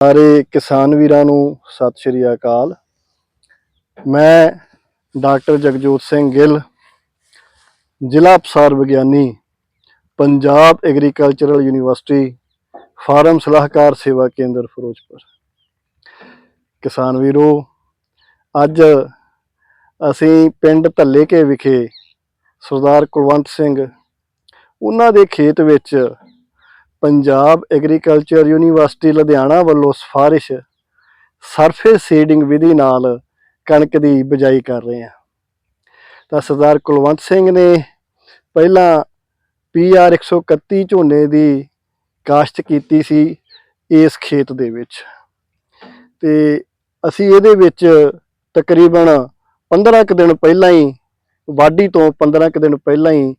ਸਾਰੇ ਕਿਸਾਨ ਵੀਰਾਂ ਨੂੰ ਸਤਿ ਸ਼੍ਰੀ ਅਕਾਲ। ਮੈਂ ਡਾਕਟਰ ਜਗਜੋਤ ਸਿੰਘ ਗਿੱਲ, ਜ਼ਿਲ੍ਹਾ ਅਫਸਾਰ ਵਿਗਿਆਨੀ, ਪੰਜਾਬ ਐਗਰੀਕਲਚਰਲ ਯੂਨੀਵਰਸਿਟੀ ਫਾਰਮ ਸਲਾਹਕਾਰ ਸੇਵਾ ਕੇਂਦਰ ਫਿਰੋਜ਼ਪੁਰ। ਕਿਸਾਨ ਵੀਰੋ, ਅੱਜ ਅਸੀਂ ਪਿੰਡ ਧੱਲੇਕੇ ਵਿਖੇ ਸਰਦਾਰ ਕੁਲਵੰਤ ਸਿੰਘ, ਉਹਨਾਂ ਦੇ ਖੇਤ ਵਿੱਚ ਪੰਜਾਬ ਐਗਰੀਕਲਚਰ ਯੂਨੀਵਰਸਿਟੀ ਲੁਧਿਆਣਾ ਵੱਲੋਂ ਸਿਫਾਰਿਸ਼ ਸਰਫੇਸ ਸੀਡਿੰਗ ਵਿਧੀ ਨਾਲ ਕਣਕ ਦੀ ਬਿਜਾਈ ਕਰ ਰਹੇ ਹਾਂ। ਤਾਂ ਸਰਦਾਰ ਕੁਲਵੰਤ ਸਿੰਘ ਨੇ ਪਹਿਲਾਂ ਪੀਆਰ 131 ਝੋਨੇ ਦੀ ਕਾਸ਼ਤ ਕੀਤੀ ਸੀ ਇਸ ਖੇਤ ਦੇ ਵਿੱਚ। ਤੇ ਅਸੀਂ ਇਹਦੇ ਵਿੱਚ ਤਕਰੀਬਨ 15 ਕੁ ਦਿਨ ਪਹਿਲਾਂ ਹੀ, ਵਾਢੀ ਤੋਂ 15 ਕੁ ਦਿਨ ਪਹਿਲਾਂ ਹੀ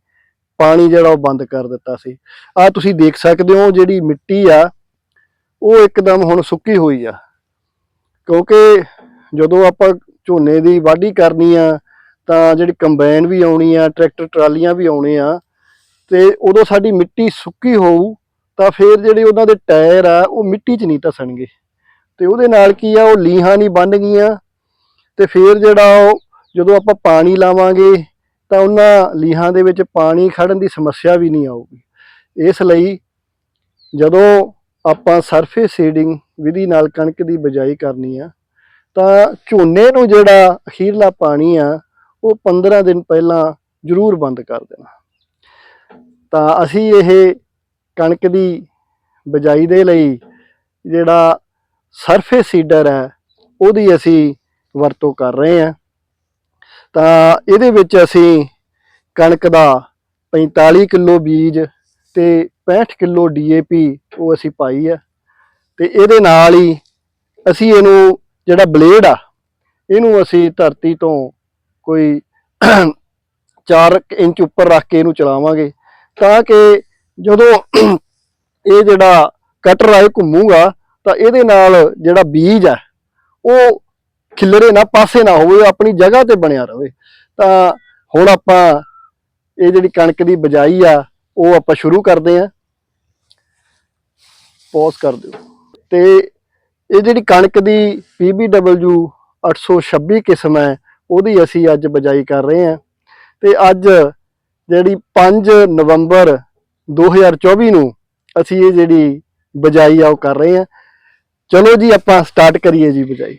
ਪਾਣੀ ਜਿਹੜਾ ਉਹ ਬੰਦ ਕਰ ਦਿੱਤਾ ਸੀ। ਆ ਤੁਸੀਂ ਦੇਖ ਸਕਦੇ ਹੋ ਜਿਹੜੀ ਮਿੱਟੀ ਆ, ਉਹ ਇੱਕਦਮ ਹੁਣ ਸੁੱਕੀ ਹੋਈ ਆ। ਕਿਉਂਕਿ ਜਦੋਂ ਆਪਾਂ ਝੋਨੇ ਦੀ ਵਾਢੀ ਕਰਨੀ ਆ, ਤਾਂ ਜਿਹੜੀ ਕੰਬਾਈਨ ਵੀ ਆਉਣੀ ਆ, ਟਰੈਕਟਰ ਟਰਾਲੀਆਂ ਵੀ ਆਉਣੇ ਆ, ਤੇ ਉਦੋਂ ਸਾਡੀ ਮਿੱਟੀ ਸੁੱਕੀ ਹੋਊ, ਤਾਂ ਫਿਰ ਜਿਹੜੇ ਉਹਨਾਂ ਦੇ ਟਾਇਰ ਆ, ਉਹ ਮਿੱਟੀ 'ਚ ਨਹੀਂ ਧਸਣਗੇ। ਤੇ ਉਹਦੇ ਨਾਲ ਕੀ ਆ, ਉਹ ਲੀਹਾਂ ਨਹੀਂ ਬਣ ਗਈਆਂ, ਤੇ ਫਿਰ ਜਿਹੜਾ ਉਹ ਜਦੋਂ ਆਪਾਂ ਪਾਣੀ ਲਾਵਾਂਗੇ ਤਾਂ ਉਹਨਾਂ ਲੀਹਾਂ ਦੇ ਵਿੱਚ ਪਾਣੀ ਖੜਨ ਦੀ ਸਮੱਸਿਆ ਵੀ ਨਹੀਂ ਆਊਗੀ। ਇਸ ਲਈ ਜਦੋਂ ਆਪਾਂ ਸਰਫੇਸ ਸੀਡਿੰਗ ਵਿਧੀ ਨਾਲ ਕਣਕ ਦੀ ਬਿਜਾਈ ਕਰਨੀ ਆ, ਤਾਂ ਝੋਨੇ ਨੂੰ ਜਿਹੜਾ ਅਖੀਰਲਾ ਪਾਣੀ ਆ, ਉਹ 15 ਦਿਨ ਪਹਿਲਾਂ ਜ਼ਰੂਰ ਬੰਦ ਕਰ ਦੇਣਾ। ਤਾਂ ਅਸੀਂ ਇਹ ਕਣਕ ਦੀ ਬਿਜਾਈ ਦੇ ਲਈ ਜਿਹੜਾ ਸਰਫੇਸ ਸੀਡਰ ਹੈ, ਉਹਦੀ ਅਸੀਂ ਵਰਤੋਂ ਕਰ ਰਹੇ ਹਾਂ। ਤਾਂ ਇਹਦੇ ਵਿੱਚ ਅਸੀਂ ਕਣਕ ਦਾ 45 ਕਿਲੋ ਬੀਜ ਤੇ 65 ਕਿਲੋ ਡੀਏਪੀ ਉਹ ਅਸੀਂ ਪਾਈ ਆ। ਤੇ ਇਹਦੇ ਨਾਲ ਹੀ ਅਸੀਂ ਇਹਨੂੰ ਜਿਹੜਾ ਬਲੇਡ ਆ, ਇਹਨੂੰ ਅਸੀਂ ਧਰਤੀ ਤੋਂ ਕੋਈ 4 ਇੰਚ ਉੱਪਰ ਰੱਖ ਕੇ ਇਹਨੂੰ ਚਲਾਵਾਂਗੇ ਤਾਂ ਕਿ ਜਦੋਂ ਇਹ ਜਿਹੜਾ ਕਟਰ ਆਏ ਘੁੰਮੂਗਾ ਤਾਂ ਇਹਦੇ ਨਾਲ ਜਿਹੜਾ ਬੀਜ ਆ, ਉਹ ਖਿਲਰੇ ਨਾ, ਪਾਸੇ ਨਾ ਹੋਵੇ ਆਪਣੀ ਜਗ੍ਹਾ ਤੇ ਬਣਿਆ ਰਹੇ ਤਾਂ ਹੁਣ ਆਪਾਂ ਇਹ ਜਿਹੜੀ ਕਣਕ ਦੀ ਬਜਾਈ ਆ, ਉਹ ਆਪਾਂ ਸ਼ੁਰੂ ਕਰਦੇ ਆਂ। ਪੌਜ਼ ਕਰ ਦਿਓ। ਤੇ ਇਹ ਜਿਹੜੀ ਕਣਕ ਦੀ PBW 826 ਕਿਸਮ ਹੈ, ਉਹਦੀ ਅਸੀਂ ਅੱਜ ਬਜਾਈ ਕਰ ਰਹੇ ਆਂ। ਤੇ ਅੱਜ ਜਿਹੜੀ 5 ਨਵੰਬਰ 2024 ਨੂੰ ਅਸੀਂ ਇਹ ਜਿਹੜੀ ਬਜਾਈ ਆ, ਉਹ ਕਰ ਰਹੇ ਆਂ। ਚਲੋ ਜੀ, ਆਪਾਂ ਸਟਾਰਟ ਕਰੀਏ ਜੀ ਬਜਾਈ।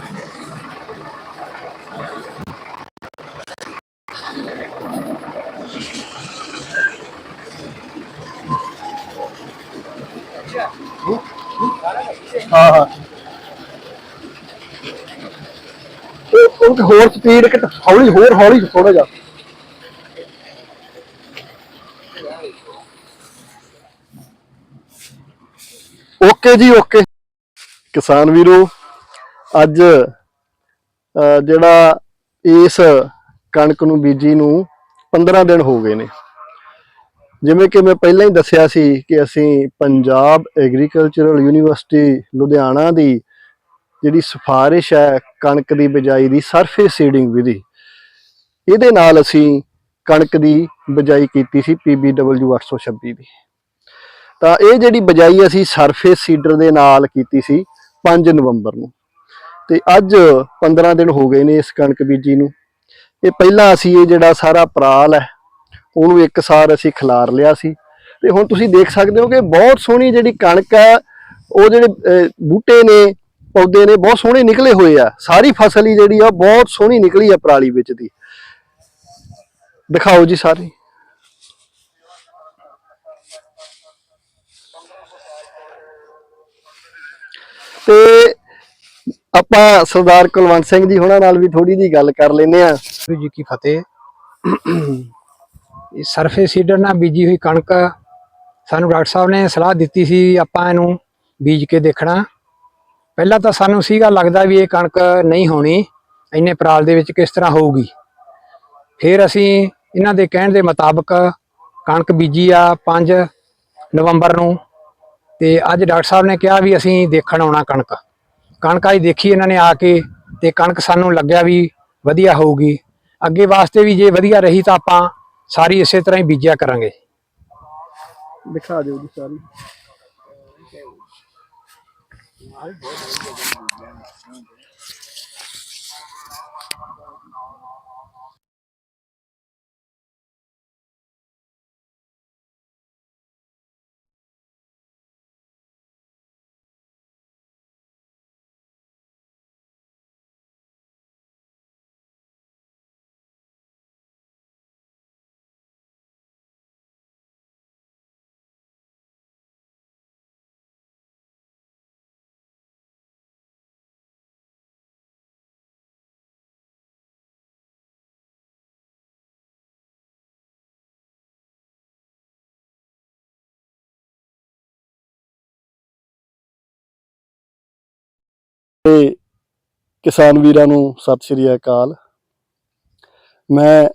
ਹਾਂ ਹਾਂ। ਉਹ ਉਹ ਹੋਰ ਸਪੀਡ ਕਿ ਹੌਲੀ ਹੋਰ ਹੌਲੀ ਥੋੜਾ ਜਿਹਾ। ਓਕੇ ਜੀ ਓਕੇ। ਕਿਸਾਨ ਵੀਰੋ ਅੱਜ ਅਹ, ਜਿਹੜਾ ਇਸ ਕਣਕ ਨੂੰ ਬੀਜੀ ਨੂੰ 15 ਦਿਨ ਹੋ ਗਏ ਨੇ। ਜਿਵੇਂ ਕਿ ਮੈਂ ਪਹਿਲਾਂ ਹੀ ਦੱਸਿਆ ਸੀ ਕਿ ਅਸੀਂ ਪੰਜਾਬ ਐਗਰੀਕਲਚਰਲ ਯੂਨੀਵਰਸਿਟੀ ਲੁਧਿਆਣਾ ਦੀ ਜਿਹੜੀ ਸਿਫਾਰਿਸ਼ ਹੈ ਕਣਕ ਦੀ ਬਿਜਾਈ ਦੀ ਸਰਫੇਸ ਸੀਡਿੰਗ ਵਿਧੀ ਇਹਦੇ ਨਾਲ ਅਸੀਂ ਕਣਕ ਦੀ ਬਿਜਾਈ ਕੀਤੀ ਸੀ PBW 826 ਦੀ। ਤਾਂ ਇਹ ਜਿਹੜੀ ਬਿਜਾਈ ਅਸੀਂ ਸਰਫੇਸ ਸੀਡਰ ਦੇ ਨਾਲ ਕੀਤੀ ਸੀ 5 ਨਵੰਬਰ ਨੂੰ। ਤੇ ਅੱਜ 15 ਦਿਨ ਹੋ ਗਏ ਨੇ ਇਸ ਕਣਕ ਬੀਜੀ ਨੂੰ। ਇਹ ਪਹਿਲਾਂ ਅਸੀਂ ਇਹ ਜਿਹੜਾ ਸਾਰਾ ਪਰਾਲ ਹੈ ਉਹਨੂੰ ਇੱਕ ਸਾਰ ਅਸੀਂ ਖਿਲਾਰ ਲਿਆ ਸੀ। ਤੇ ਹੁਣ ਤੁਸੀਂ ਦੇਖ ਸਕਦੇ ਹੋ ਕਿ ਬਹੁਤ ਸੋਹਣੀ ਜਿਹੜੀ ਕਣਕ ਹੈ, ਉਹ ਜਿਹੜੇ ਬੂਟੇ ਨੇ, ਪੌਦੇ ਨੇ, ਬਹੁਤ ਸੋਹਣੇ ਨਿਕਲੇ ਹੋਏ ਆ। ਸਾਰੀ ਫਸਲ ਹੀ ਜਿਹੜੀ ਆ, ਬਹੁਤ ਸੋਹਣੀ ਨਿਕਲੀ ਆ ਪਰਾਲੀ ਵਿੱਚ ਦੀ। ਦਿਖਾਓ ਜੀ ਸਾਰੀ। ਤੇ ਆਪਾਂ ਸਰਦਾਰ ਕੁਲਵੰਤ ਸਿੰਘ ਜੀ ਹੁਣਾਂ ਨਾਲ ਵੀ ਥੋੜੀ ਜੀ ਗੱਲ ਕਰ ਲੈਨੇ ਆ ਜੀ ਕੀ ਫਤਿਹ। ਸਰਫੇ ਸੀਡਰ ਨਾਲ ਬੀਜੀ ਹੋਈ ਕਣਕ, ਸਾਨੂੰ ਡਾਕਟਰ ਸਾਹਿਬ ਨੇ ਸਲਾਹ ਦਿੱਤੀ ਸੀ ਆਪਾਂ ਇਹਨੂੰ ਬੀਜ ਕੇ ਦੇਖਣਾ। ਪਹਿਲਾਂ ਤਾਂ ਸਾਨੂੰ ਸੀਗਾ ਲੱਗਦਾ ਵੀ ਇਹ ਕਣਕ ਨਹੀਂ ਹੋਣੀ, ਇੰਨੇ ਪਰਾਲ ਦੇ ਵਿੱਚ ਕਿਸ ਤਰ੍ਹਾਂ ਹੋਊਗੀ। ਫਿਰ ਅਸੀਂ ਇਹਨਾਂ ਦੇ ਕਹਿਣ ਦੇ ਮੁਤਾਬਕ ਕਣਕ ਬੀਜੀ ਆ 5 ਨਵੰਬਰ ਨੂੰ, ਤੇ ਅੱਜ ਡਾਕਟਰ ਸਾਹਿਬ ਨੇ ਕਿਹਾ ਵੀ ਅਸੀਂ ਦੇਖਣ ਆਉਣਾ ਕਣਕ। ਕਣਕ ਅੱਜ ਦੇਖੀ ਇਹਨਾਂ ਨੇ ਆ ਕੇ, ਤੇ ਕਣਕ ਸਾਨੂੰ ਲੱਗਿਆ ਵੀ ਵਧੀਆ ਹੋਊਗੀ। ਅੱਗੇ ਵਾਸਤੇ ਵੀ ਜੇ ਵਧੀਆ ਰਹੀ ਤਾਂ ਆਪਾਂ ਸਾਰੀ ਇਸੇ ਤਰ੍ਹਾਂ ਹੀ ਬੀਜਿਆ ਕਰਾਂਗੇ। ਦਿਖਾ ਦਿਓ ਜੀ ਸਾਰੀ। ਤੇ ਕਿਸਾਨ ਵੀਰਾਂ ਨੂੰ ਸਤਿ ਸ੍ਰੀ ਅਕਾਲ। ਮੈਂ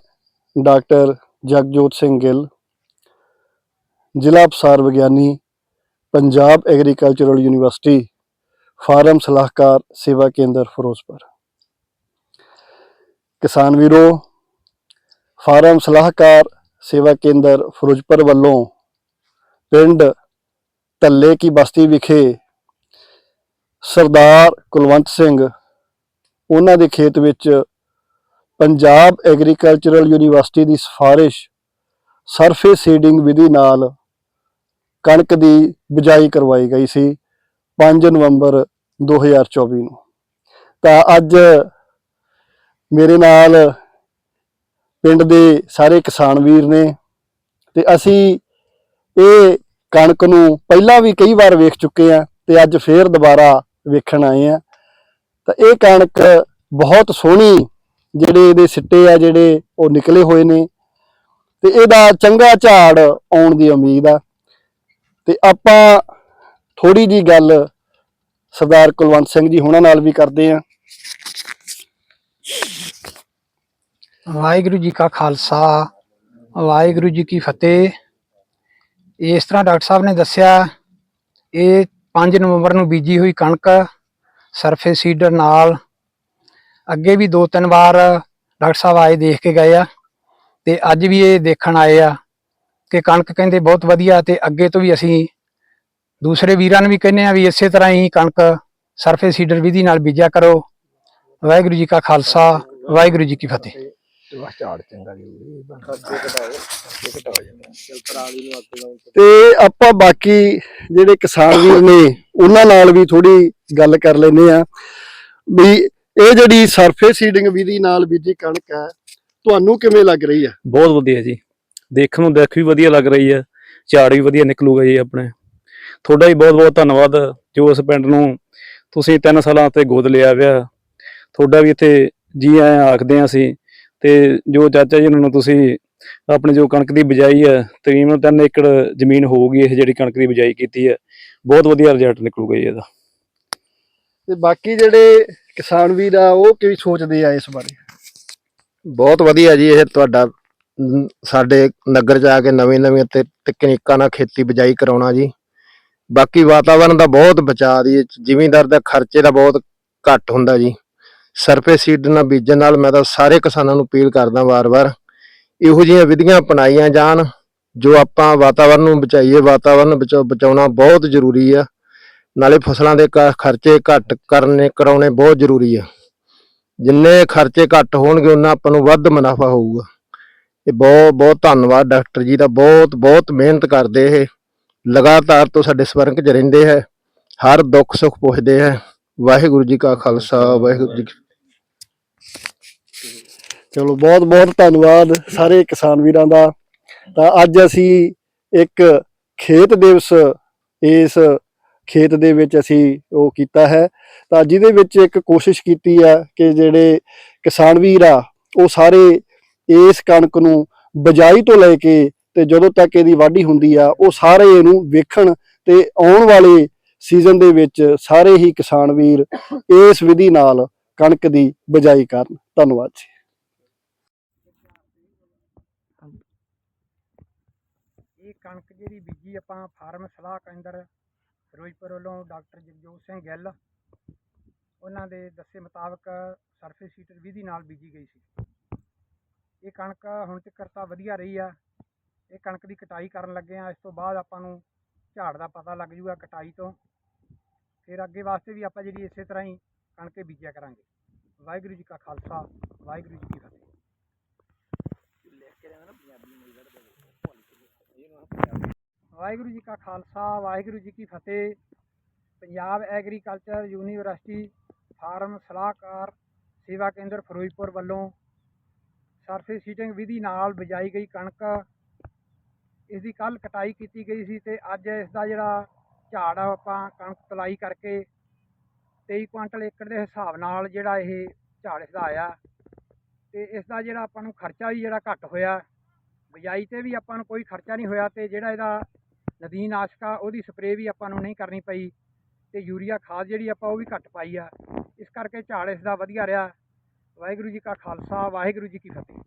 ਡਾਕਟਰ ਜਗਜੋਤ ਸਿੰਘ ਗਿੱਲ, ਜ਼ਿਲ੍ਹਾ ਅਪਸਾਰ ਵਿਗਿਆਨੀ, ਪੰਜਾਬ ਐਗਰੀਕਲਚਰਲ ਯੂਨੀਵਰਸਿਟੀ ਫਾਰਮ ਸਲਾਹਕਾਰ, ਸੇਵਾ ਕੇਂਦਰ ਫਿਰੋਜ਼ਪੁਰ। ਕਿਸਾਨ ਵੀਰੋ, ਫਾਰਮ ਸਲਾਹਕਾਰ, ਸੇਵਾ ਕੇਂਦਰ ਫਿਰੋਜ਼ਪੁਰ ਵੱਲੋਂ ਪਿੰਡ ਧੱਲੇ ਕੀ ਬਸਤੀ ਵਿਖੇ ਸਰਦਾਰ ਕੁਲਵੰਤ ਸਿੰਘ, ਉਹਨਾਂ ਦੇ ਖੇਤ ਵਿੱਚ ਪੰਜਾਬ ਐਗਰੀਕਲਚਰਲ ਯੂਨੀਵਰਸਿਟੀ ਦੀ ਸਿਫਾਰਿਸ਼ ਸਰਫੇਸ ਸੀਡਿੰਗ ਵਿਧੀ ਨਾਲ ਕਣਕ ਦੀ ਬਿਜਾਈ ਕਰਵਾਈ ਗਈ ਸੀ 5 ਨਵੰਬਰ 2024 ਨੂੰ। ਤਾਂ ਅੱਜ ਮੇਰੇ ਨਾਲ ਪਿੰਡ ਦੇ ਸਾਰੇ ਕਿਸਾਨ ਵੀਰ ਨੇ ਤੇ ਅਸੀਂ ਇਹ ਕਣਕ ਨੂੰ ਪਹਿਲਾਂ ਵੀ ਕਈ ਵਾਰ ਵੇਖ ਚੁੱਕੇ ਆ ਤੇ ਅੱਜ ਫੇਰ ਦੁਬਾਰਾ ਵੇਖਣ ਆਏ ਆ। ਤਾਂ ਇਹ ਕਣਕ ਬਹੁਤ ਸੋਹਣੀ ਜਿਹੜੇ ਇਹਦੇ ਸਿੱਟੇ ਆ, ਜਿਹੜੇ ਉਹ ਨਿਕਲੇ ਹੋਏ ਨੇ। ਤੇ ਇਹਦਾ ਚੰਗਾ ਝਾੜ ਆਉਣ ਦੀ ਉਮੀਦ ਆ। ਤੇ ਆਪਾਂ ਥੋੜੀ ਜੀ ਗੱਲ ਸਰਦਾਰ ਕੁਲਵੰਤ ਸਿੰਘ ਜੀ ਹੁਣਾਂ ਨਾਲ ਵੀ ਕਰਦੇ ਆ। ਵਾਹਿਗੁਰੂ ਜੀ ਕਾ ਖਾਲਸਾ, ਵਾਹਿਗੁਰੂ ਜੀ ਕੀ ਫਤਿਹ। ਇਸ ਤਰ੍ਹਾਂ ਡਾਕਟਰ ਸਾਹਿਬ ਨੇ ਦੱਸਿਆ, ਇਹ 5 ਨਵੰਬਰ ਨੂੰ ਬੀਜੀ ਹੋਈ ਕਣਕ ਸਰਫੇ ਸੀਡਰ ਨਾਲ ਅੱਗੇ ਵੀ ਦੋ ਤਿੰਨ ਵਾਰ ਡਾਕਟਰ ਸਾਹਿਬ ਆਏ ਦੇਖ ਕੇ ਗਏ ਆ ਤੇ ਅੱਜ ਵੀ ਇਹ ਦੇਖਣ ਆਏ ਆ ਕਿ ਕਣਕ ਕਹਿੰਦੇ ਬਹੁਤ ਵਧੀਆ ਤੇ ਅੱਗੇ ਤੋਂ ਵੀ ਅਸੀਂ ਦੂਸਰੇ ਵੀਰਾਂ ਨੂੰ ਵੀ ਕਹਿੰਦੇ ਆ ਵੀ ਇਸੇ ਤਰ੍ਹਾਂ ਹੀ ਕਣਕ ਸਰਫੇ ਸੀਡਰ ਵਿਧੀ ਨਾਲ ਬੀਜਿਆ ਕਰੋ। ਵਾਹਿਗੁਰੂ ਜੀ ਕਾ ਖਾਲਸਾ, ਵਾਹਿਗੁਰੂ ਜੀ ਕੀ ਫਤਿਹ। ਝਾੜ ਚੰਗਾ ਤੇ ਆਪਾਂ ਬਾਕੀ ਜਿਹੜੇ ਕਿਸਾਨ ਵੀਰ ਨੇ ਉਹਨਾਂ ਨਾਲ ਵੀ ਥੋੜੀ ਗੱਲ ਕਰ ਲੈਨੇ ਆ ਵੀ ਇਹ ਜਿਹੜੀ ਸਰਫੇਸ ਸੀਡਿੰਗ ਵਿਧੀ ਨਾਲ ਬੀਜੀ ਕਣਕ ਹੈ ਤੁਹਾਨੂੰ ਕਿਵੇਂ ਲੱਗ ਰਹੀ ਹੈ? ਬਹੁਤ ਵਧੀਆ ਜੀ। ਦੇਖਣ ਨੂੰ ਦੇਖ ਵੀ ਵਧੀਆ ਲੱਗ ਰਹੀ ਹੈ। ਝਾੜ ਵੀ ਵਧੀਆ ਨਿਕਲੂਗਾ ਜੀ ਆਪਣੇ। ਤੁਹਾਡਾ ਵੀ ਬਹੁਤ ਬਹੁਤ ਧੰਨਵਾਦ ਜੋ ਇਸ ਪਿੰਡ ਨੂੰ ਤੁਸੀਂ 3 ਸਾਲਾਂ ਤੇ ਗੋਦ ਲਿਆ ਵਿਆ ਤੁਹਾਡਾ ਵੀ ਇੱਥੇ ਜੀ ਆਇਆਂ ਆਖਦੇ ਹਾਂ ਅਸੀਂ ਤੇ ਜੋ ਚਾਚਾ ਜੀ ਉਹਨਾਂ ਨੂੰ ਤੁਸੀਂ ਆਪਣੀ ਜੋ ਕਣਕ ਦੀ ਬਿਜਾਈ ਹੈ ਤਕਰੀਬਨ 3 ਏਕੜ ਜ਼ਮੀਨ ਹੋਊਗੀ ਇਹ ਜਿਹੜੀ ਕਣਕ ਦੀ ਬਿਜਾਈ ਕੀਤੀ ਹੈ ਬਹੁਤ ਵਧੀਆ ਰਿਜ਼ਲਟ ਨਿਕਲੂਗਾ ਜੀ ਇਹਦਾ। ਤੇ ਬਾਕੀ ਜਿਹੜੇ ਕਿਸਾਨ ਵੀਰ ਆ ਉਹ ਕੀ ਸੋਚਦੇ ਆ ਇਸ ਬਾਰੇ? ਬਹੁਤ ਵਧੀਆ ਜੀ ਇਹ ਤੁਹਾਡਾ ਸਾਡੇ ਨਗਰ ਚ ਆ ਕੇ ਨਵੀਂ ਨਵੀਂ ਤੇ ਤਕਨੀਕਾਂ ਨਾਲ ਖੇਤੀ ਬਿਜਾਈ ਕਰਾਉਣਾ ਜੀ। ਬਾਕੀ ਵਾਤਾਵਰਨ ਦਾ ਬਹੁਤ ਬਚਾਅ ਦੀ ਜ਼ਿਮੀਂਦਾਰ ਦਾ ਖਰਚੇ ਦਾ ਬਹੁਤ ਘੱਟ ਹੁੰਦਾ ਜੀ। ਸਰਫੇਸ ਸੀਡ ਨਾਲ ਬੀਜਣ ਨਾਲ ਮੈਂ ਤਾਂ ਸਾਰੇ ਕਿਸਾਨਾਂ ਨੂੰ ਅਪੀਲ ਕਰਦਾ ਵਾਰ-ਵਾਰ, ਇਹੋ ਜਿਹੀਆਂ ਵਿਧੀਆਂ ਅਪਣਾਈਆਂ ਜਾਣ, ਜੋ ਆਪਾਂ ਵਾਤਾਵਰਨ ਨੂੰ ਬਚਾਈਏ। ਵਾਤਾਵਰਨ ਬਚਾ- ਬਚਾਉਣਾ ਬਹੁਤ ਜ਼ਰੂਰੀ ਆ। ਨਾਲੇ ਫਸਲਾਂ ਦੇ ਕ- ਖਰਚੇ ਘੱਟ ਕਰਨੇ, ਕਰਾਉਣੇ ਬਹੁਤ ਜ਼ਰੂਰੀ ਆ। ਜਿੰਨੇ ਖਰਚੇ ਘੱਟ ਹੋਣਗੇ, ਉਹਨਾਂ ਆਪਾਂ ਨੂੰ ਵੱਧ ਮੁਨਾਫਾ ਹੋਊਗਾ। ਇਹ ਬਹੁਤ ਬਹੁਤ ਧੰਨਵਾਦ ਡਾਕਟਰ ਜੀ ਦਾ। ਬਹੁਤ ਬਹੁਤ ਮਿਹਨਤ ਕਰਦੇ ਇਹ। ਲਗਾਤਾਰ ਤੋਂ ਸਾਡੇ ਸੰਪਰਕ 'ਚ ਰਹਿੰਦੇ ਹੈ। ਹਰ ਦੁੱਖ ਸੁੱਖ ਪੁੱਛਦੇ ਹੈ। ਵਾਹਿਗੁਰੂ ਜੀ ਕਾ ਖਾਲਸਾ, ਵਾਹਿਗੁਰੂ ਜੀ ਚਲੋ, ਬਹੁਤ ਬਹੁਤ ਧੰਨਵਾਦ ਸਾਰੇ ਕਿਸਾਨ ਵੀਰਾਂ ਦਾ। ਤਾਂ ਅੱਜ ਅਸੀਂ ਇੱਕ ਖੇਤ ਦਿਵਸ, ਇਸ ਖੇਤ ਦੇ ਵਿੱਚ ਅਸੀਂ ਉਹ ਕੀਤਾ ਹੈ। ਤਾਂ ਜਿਹਦੇ ਵਿੱਚ ਇੱਕ ਕੋਸ਼ਿਸ਼ ਕੀਤੀ ਆ ਕਿ ਜਿਹੜੇ ਕਿਸਾਨ ਵੀਰ ਆ, ਉਹ ਸਾਰੇ ਇਸ ਕਣਕ ਨੂੰ ਬਜਾਈ ਤੋਂ ਲੈ ਕੇ ਤੇ ਜਦੋਂ ਤੱਕ ਇਹਦੀ ਵਾਢੀ ਹੁੰਦੀ ਆ, ਉਹ ਸਾਰੇ ਇਹਨੂੰ ਵੇਖਣ ਤੇ ਆਉਣ ਵਾਲੇ ਸੀਜ਼ਨ ਦੇ ਵਿੱਚ ਸਾਰੇ ਹੀ ਕਿਸਾਨ ਵੀਰ ਇਸ ਵਿਧੀ ਨਾਲ ਕਣਕ ਦੀ ਬਜਾਈ ਕਰਨ। ਧੰਨਵਾਦ ਜੀ। ਜਿਹੜੀ ਬੀਜੀ ਆਪਾਂ ਫਾਰਮ ਸਲਾਹ ਕੇਂਦਰ ਫਿਰੋਜ਼ਪੁਰ ਵੱਲੋਂ ਡਾਕਟਰ ਜਗਜੋਤ ਸਿੰਘ ਗਿੱਲ, ਉਹਨਾਂ ਦੇ ਦੱਸੇ ਮੁਤਾਬਕ ਸਰਫੇਸ ਹੀਟਰ ਵਿਧੀ ਨਾਲ ਬੀਜੀ ਗਈ ਸੀ। ਇਹ ਕਣਕ ਹੁਣ ਤੱਕ ਤਾਂ ਵਧੀਆ ਰਹੀ ਆ। ਇਹ ਕਣਕ ਦੀ ਕਟਾਈ ਕਰਨ ਲੱਗੇ ਆ। ਇਸ ਤੋਂ ਬਾਅਦ ਆਪਾਂ ਨੂੰ ਝਾੜ ਦਾ ਪਤਾ ਲੱਗ ਜੂਗਾ ਕਟਾਈ ਤੋਂ। ਫਿਰ ਅੱਗੇ ਵਾਸਤੇ ਵੀ ਆਪਾਂ ਜਿਹੜੀ ਇਸੇ ਤਰ੍ਹਾਂ ਹੀ ਕਣਕੇ ਬੀਜਿਆ ਕਰਾਂਗੇ। ਵਾਹਿਗੁਰੂ ਜੀ ਕਾ ਖਾਲਸਾ, ਵਾਹਿਗੁਰੂ ਜੀ ਕੀ ਫਤਿਹ ਵਾਹਿਗੁਰੂ ਜੀ ਕਾ ਖਾਲਸਾ, ਵਾਹਿਗੁਰੂ ਜੀ ਕੀ ਫਤਿਹ। ਪੰਜਾਬ ਐਗਰੀਕਲਚਰ ਯੂਨੀਵਰਸਿਟੀ ਫਾਰਮ ਸਲਾਹਕਾਰ ਸੇਵਾ ਕੇਂਦਰ ਫਿਰੋਜ਼ਪੁਰ ਵੱਲੋਂ ਸਰਫੇਸ ਸੀਟਿੰਗ ਵਿਧੀ ਨਾਲ ਬਿਜਾਈ ਗਈ ਕਣਕ। ਇਸ ਦੀ ਕੱਲ ਕਟਾਈ ਕੀਤੀ ਗਈ ਸੀ ਤੇ ਅੱਜ ਇਸ ਦਾ ਜਿਹੜਾ ਝਾੜ ਆ ਆਪਾਂ ਕਣਕ ਤਲਾਈ ਕਰਕੇ 23 ਕੁਇੰਟਲ ਏਕੜ ਦੇ ਹਿਸਾਬ ਨਾਲ ਜਿਹੜਾ ਇਹ ਝਾੜ ਇਸ ਦਾ ਆਇਆ ਤੇ ਇਸ ਦਾ ਜਿਹੜਾ ਆਪਾਂ ਨੂੰ ਖਰਚਾ ਵੀ ਜਿਹੜਾ ਘੱਟ ਹੋਇਆ। ਬਿਜਾਈ ਤੇ ਵੀ ਆਪਾਂ ਨੂੰ ਕੋਈ ਖਰਚਾ ਨਹੀਂ ਹੋਇਆ ਤੇ ਜਿਹੜਾ ਇਹਦਾ ਨਦੀਨਾਸ਼ਕ ਆ ਉਹਦੀ ਸਪਰੇਅ ਵੀ ਆਪਾਂ ਨੂੰ ਨਹੀਂ ਕਰਨੀ ਪਈ ਤੇ ਯੂਰੀਆ ਖਾਦ ਜਿਹੜੀ ਆਪਾਂ ਉਹ ਵੀ ਘੱਟ ਪਾਈ ਆ। ਇਸ ਕਰਕੇ ਝਾੜ ਇਸ ਦਾ ਵਧੀਆ ਰਿਹਾ। ਵਾਹਿਗੁਰੂ ਜੀ ਕਾ ਖਾਲਸਾ, ਵਾਹਿਗੁਰੂ ਜੀ ਕੀ ਫਤਿਹ।